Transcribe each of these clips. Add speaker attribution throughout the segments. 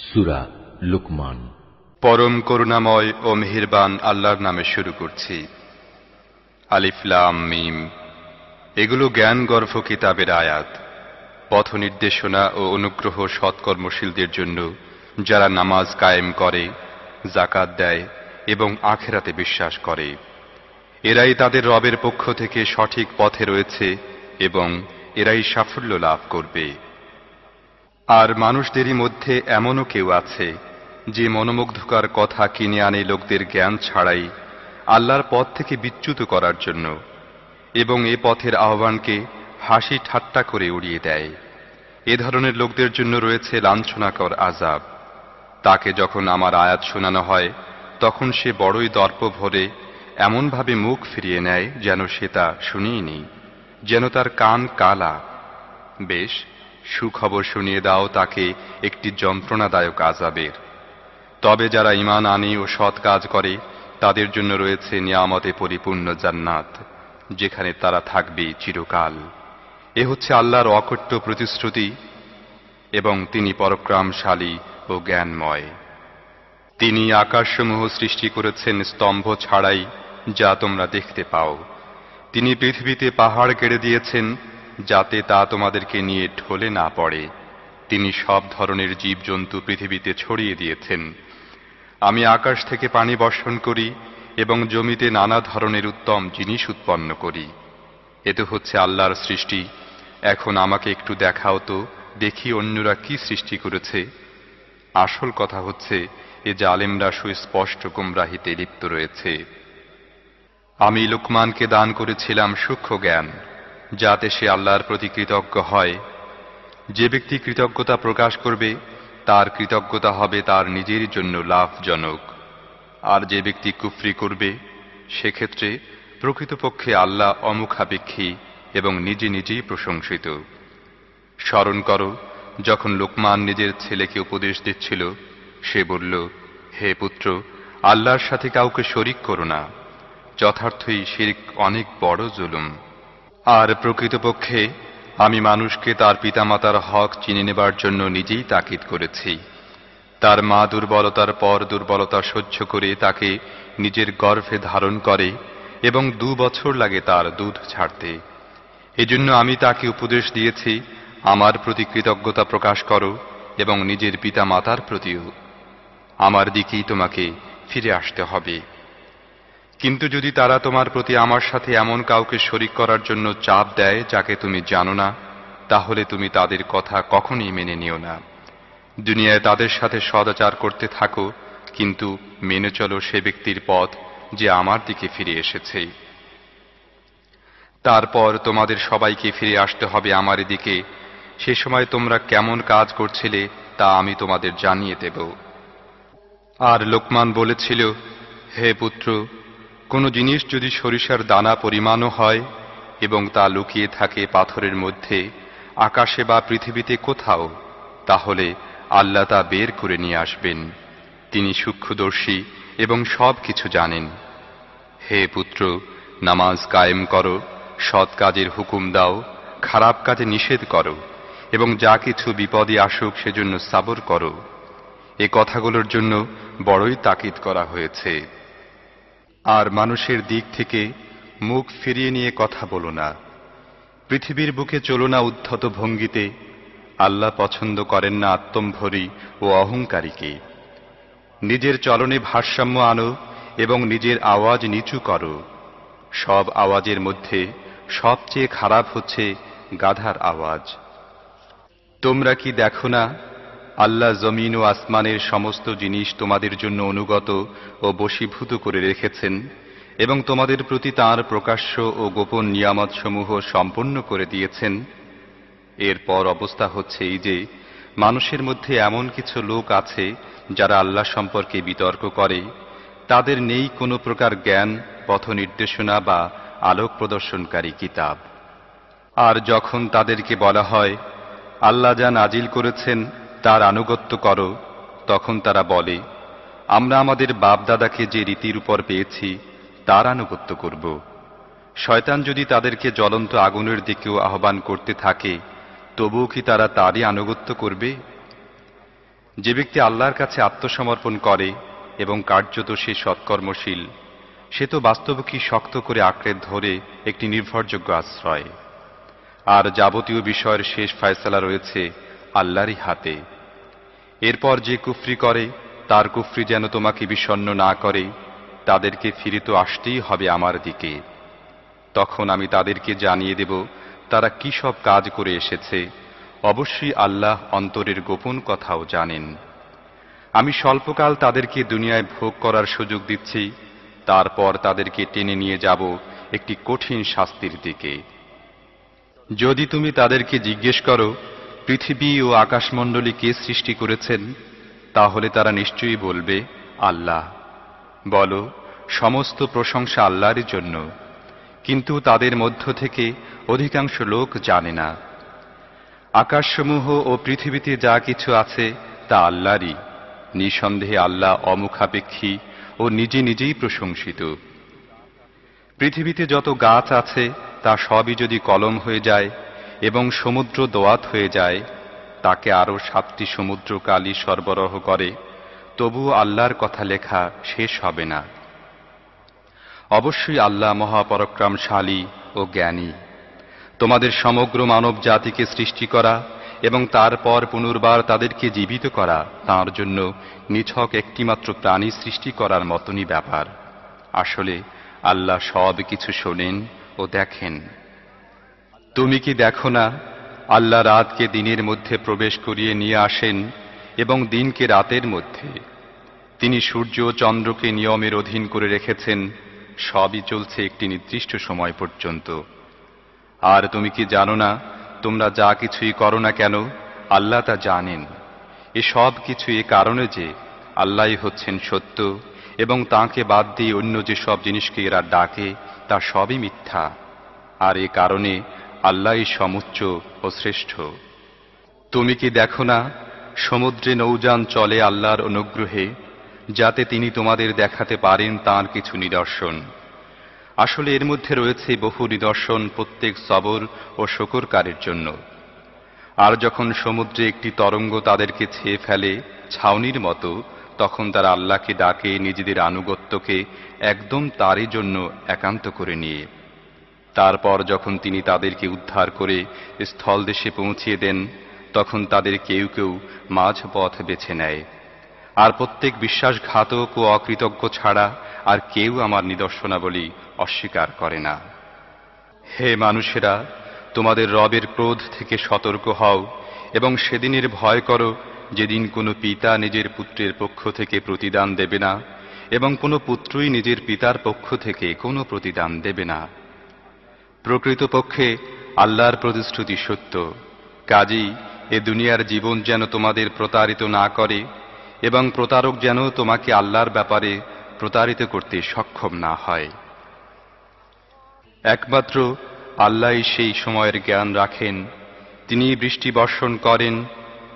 Speaker 1: সুরা লুকমান।
Speaker 2: পরম করুণাময় ও মেহেরবান আল্লাহর নামে শুরু করছি। আলিফলাম মিম। এগুলো জ্ঞান গর্ভ কিতাবের আয়াত, পথ নির্দেশনা ও অনুগ্রহ সৎকর্মশীলদের জন্য যারা নামাজ কায়েম করে জাকাত দেয় এবং আখেরাতে বিশ্বাস করে। এরাই তাদের রবের পক্ষ থেকে সঠিক পথে রয়েছে এবং এরাই সাফল্য লাভ করবে। আর মানুষদেরই মধ্যে এমনও কেউ আছে, যে মনোমুগ্ধকর কথা কিনে আনে লোকদের জ্ঞান ছাড়াই আল্লাহর পথ থেকে বিচ্যুত করার জন্য, এবং এ পথের আহ্বানকে হাসি ঠাট্টা করে উড়িয়ে দেয়। এ ধরনের লোকদের জন্য রয়েছে লাঞ্ছনাকর আজাব তাকে যখন আমার আয়াত শোনানো হয়, তখন সে বড়ই দর্প ভরে এমনভাবে মুখ ফিরিয়ে নেয় যেন সে তা শুনিয়েনি যেন তার কান কালা। বেশ সুখবর শুনিয়ে দাও তাকে একটি যন্ত্রণাদায়ক আজাবের তবে যারা ইমান আনি ও সৎ কাজ করে, তাদের জন্য রয়েছে নিয়ামতে পরিপূর্ণ জান্নাত, যেখানে তারা থাকবে চিরকাল। এ হচ্ছে আল্লাহর অকট্য প্রতিশ্রুতি এবং তিনি পরক্রমশালী ও জ্ঞানময়। তিনি আকাশসমূহ সৃষ্টি করেছেন স্তম্ভ ছাড়াই যা তোমরা দেখতে পাও। তিনি পৃথিবীতে পাহাড় কেড়ে দিয়েছেন যাতে তা তোমাদেরকে নিয়ে ঢলে না পড়ে। তিনি সব ধরনের জীবজন্তু পৃথিবীতে ছড়িয়ে দিয়েছেন। আমি আকাশ থেকে পানি বর্ষণ করি এবং জমিতে নানা ধরনের উত্তম জিনিস উৎপন্ন করি। এ তো হচ্ছে আল্লাহর সৃষ্টি। এখন আমাকে একটু দেখাও তো, দেখি অন্যরা কি সৃষ্টি করেছে। আসল কথা হচ্ছে, এ জালেমরা সুস্পষ্ট গুমরাহিতে লিপ্ত রয়েছে। আমি লুকমানকে দান করেছিলাম সূক্ষ্ম জ্ঞান। যাতে সে আল্লাহর প্রতি কৃতজ্ঞ হয়। যে ব্যক্তি কৃতজ্ঞতা প্রকাশ করবে, তার কৃতজ্ঞতা হবে তার নিজের জন্য লাভজনক। আর যে ব্যক্তি কুফরি করবে, সেক্ষেত্রে প্রকৃতপক্ষে আল্লাহ অমুখাপেক্ষী এবং নিজে নিজেই প্রশংসিত। স্মরণ করো, যখন লোকমান নিজের ছেলেকে উপদেশ দিচ্ছিল, সে বলল, হে পুত্র, আল্লাহর সাথে কাউকে শরিক করো না। যথার্থই শিরিক অনেক বড় জুলুম। আর প্রকৃতপক্ষে আমি মানুষকে তার পিতামাতার হক চিনে নেবার জন্য নিজেই তাকিদ করেছি। তার মা দুর্বলতার পর দুর্বলতা সহ্য করে তাকে নিজের গর্ভে ধারণ করে এবং দু বছর লাগে তার দুধ ছাড়তে। এজন্য আমি তাকে উপদেশ দিয়েছি, আমার প্রতি কৃতজ্ঞতা প্রকাশ করো এবং নিজের পিতা মাতার প্রতিও। আমার দিকেই তোমাকে ফিরে আসতে হবে। কিন্তু যদি তারা তোমার প্রতি আমার সাথে এমন কাউকে শরিক করার জন্য চাপ দেয় যাকে তুমি জানো না, তাহলে তুমি তাদের কথা কখনই মেনে নিও না। দুনিয়ায় তাদের সাথে সদাচার করতে থাকো, কিন্তু মেনে চলো সে ব্যক্তির পথ যে আমার দিকে ফিরে এসেছে। তারপর তোমাদের সবাইকে ফিরে আসতে হবে আমার দিকে। সে সময় তোমরা কেমন কাজ করছিলে তা আমি তোমাদের জানিয়ে দেব। আর লোকমান বলেছিল, হে পুত্র কোনো জিনিস যদি সরিষার দানা পরিমাণও হয় এবং তা লুকিয়ে থাকে পাথরের মধ্যে, আকাশে বা পৃথিবীতে কোথাও, তাহলে আল্লাহ তা বের করে নিয়ে আসবেন। তিনি সূক্ষ্মদর্শী এবং সব কিছু জানেন। হে পুত্র, নামাজ কায়েম করো, সৎ কাজের হুকুম দাও, খারাপ কাজে নিষেধ করো, এবং যা কিছু বিপদে আসুক সেজন্য সাবর করো। এ কথাগুলোর জন্য বড়ই তাকিদ করা হয়েছে। আর মানুষের দিক থেকে মুখ ফিরিয়ে নিয়ে কথা বলো না। পৃথিবীর বুকে চলো না উদ্ধত ভঙ্গিতে। আল্লাহ পছন্দ করেন না আত্মম্ভরী ও অহংকারীকে। নিজের চলনে ভারসাম্য আনো এবং নিজের আওয়াজ নিচু করো। সব আওয়াজের মধ্যে সবচেয়ে খারাপ হচ্ছে গাধার আওয়াজ। তোমরা কি দেখো না আল্লাহ জমিন ও আসমানের সমস্ত জিনিস তোমাদের জন্য অনুগত ও বশীভূত করে রেখেছেন এবং তোমাদের প্রতি তাঁর প্রকাশ্য ও গোপন নিয়ামতসমূহ সম্পন্ন করে দিয়েছেন। এরপর অবস্থা হচ্ছে এই যে, মানুষের মধ্যে এমন কিছু লোক আছে যারা আল্লাহ সম্পর্কে বিতর্ক করে। তাদের নেই কোনো প্রকার জ্ঞান পথ নির্দেশনা বা আলোক প্রদর্শনকারী কিতাব। আর যখন তাদেরকে বলা হয়, আল্লাহ যা নাজিল করেছেন তার আনুগত্য করো, তখন তারা বলে, আমরা আমাদের বাপ দাদাকে যে রীতির উপর পেয়েছি, তার আনুগত্য করব। শয়তান যদি তাদেরকে জ্বলন্ত আগুনের দিকেও আহ্বান করতে থাকে, তবুও কি তারা তারই আনুগত্য করবে? যে ব্যক্তি আল্লাহর কাছে আত্মসমর্পণ করে এবং কার্যত সে সৎকর্মশীল, সে তো বাস্তবকে শক্ত করে আঁকড়ে ধরে একটি নির্ভরযোগ্য আশ্রয়। আর যাবতীয় বিষয়ের শেষ ফয়সালা রয়েছে আল্লাহরই হাতে। এরপর যে কুফরি করে, তার কুফরি যেন তোমাকে বিষণ্ণ না করে, তাদেরকে ফিরে তো আসতেই হবে আমার দিকে। তখন আমি তাদেরকে জানিয়ে দেব, তারা কি সব কাজ করে এসেছে। অবশ্যই আল্লাহ অন্তরের গোপন কথাও জানেন। আমি স্বল্পকাল তাদেরকে দুনিয়ায় ভোগ করার সুযোগ দিচ্ছি, তারপর তাদেরকে টেনে নিয়ে যাব একটি কঠিন শাস্তির দিকে। যদি তুমি তাদেরকে জিজ্ঞেস করো পৃথিবী ও আকাশমণ্ডলী কে সৃষ্টি করেছেন, তাহলে তারা নিশ্চয়ই বলবে, আল্লাহ। বলো, সমস্ত প্রশংসা আল্লাহরই জন্য। কিন্তু তাদের মধ্য থেকে অধিকাংশ লোক জানে না। আকাশসমূহ ও পৃথিবীতে যা কিছু আছে, তা আল্লাহরই। নিঃসন্দেহে আল্লাহ অমুখাপেক্ষী ও নিজে নিজেই প্রশংসিত। পৃথিবীতে যত গাছ আছে, তা সবই যদি কলম হয়ে যায় এবং সমুদ্র দোয়াত হয়ে যায়, তাকে আরও সাতটি সমুদ্র কালি সরবরাহ করে, তবুও আল্লাহর কথা লেখা শেষ হবে না। অবশ্যই আল্লাহ মহাপরাক্রমশালী ও জ্ঞানী। তোমাদের সমগ্র মানব জাতিকে সৃষ্টি করা এবং তারপর পুনর্বার তাদেরকে জীবিত করা তার জন্য নিছক একটিমাত্র প্রাণী সৃষ্টি করার মতনই ব্যাপার। আসলে আল্লাহ সব কিছু শোনেন ও দেখেন। তুমি কি দেখো না, আল্লাহ রাতকে দিনের মধ্যে প্রবেশ করিয়ে নিয়ে আসেন এবং দিনকে রাতের মধ্যে। তিনি সূর্য ও চন্দ্রকে নিয়মের অধীন করে রেখেছেন, সবই চলছে একটি নির্দিষ্ট সময় পর্যন্ত। আর তুমি কি জানো না, তোমরা যা কিছুই করো না কেন, আল্লাহ তা জানেন। এ সব কিছু এ কারণে যে আল্লাহই হচ্ছেন সত্য এবং তাকে বাদ দিয়ে অন্য যে সব জিনিসকে এরা ডাকে, তা সবই মিথ্যা। আর এ কারণে আল্লাহই সমুচ্চ ও শ্রেষ্ঠ। তুমি কি দেখো না, সমুদ্রে নৌযান চলে আল্লাহর অনুগ্রহে, যাতে তিনি তোমাদের দেখাতে পারেন তার কিছু নিদর্শন। আসলে এর মধ্যে রয়েছে বহু নিদর্শন প্রত্যেক সবর ও শকরকারের জন্য। আর যখন সমুদ্রে একটি তরঙ্গ তাদেরকে ছেয়ে ফেলে ছাউনির মতো, তখন তারা আল্লাহকে ডাকে নিজেদের আনুগত্যকে একদম তারই জন্য একান্ত করে নিয়ে। তারপর যখন তিনি তাদেরকে উদ্ধার করে স্থল দেশে পৌঁছিয়ে দেন, তখন তাদের কেউ কেউ মাঝ পথ বেছে নেয়। আর প্রত্যেক বিশ্বাসঘাতক ও অকৃতজ্ঞ ছাড়া আর কেউ আমার নিদর্শনাবলী অস্বীকার করে না। হে মানুষেরা, তোমাদের রবের ক্রোধ থেকে সতর্ক হও এবং সেদিনের ভয় করো যেদিন কোনো পিতা নিজের পুত্রের পক্ষ থেকে প্রতিদান দেবে না এবং কোনো পুত্রই নিজের পিতার পক্ষ থেকে কোনো প্রতিদান দেবে না। প্রকৃতপক্ষে আল্লাহর প্রতিশ্রুতি সত্য। কাজেই এ দুনিয়ার জীবন যেন তোমাদের প্রতারিত না করে এবং প্রতারক যেন তোমাকে আল্লাহর ব্যাপারে প্রতারিত করতে সক্ষম না হয়। একমাত্র আল্লাহ সেই সময়ের জ্ঞান রাখেন, তিনি বৃষ্টি বর্ষণ করেন,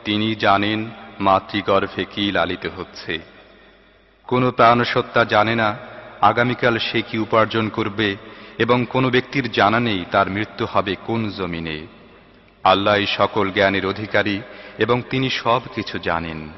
Speaker 2: তিনি জানেন মাতৃগর্ভে কি লালিত হচ্ছে। কোনো প্রাণসত্তা জানে না আগামীকাল সে কি উপার্জন করবে এবং কোনো ব্যক্তির জানা নেই তার মৃত্যু হবে কোন জমিনে। আল্লাহ সকল জ্ঞানের অধিকারী এবং তিনি সব কিছু জানেন।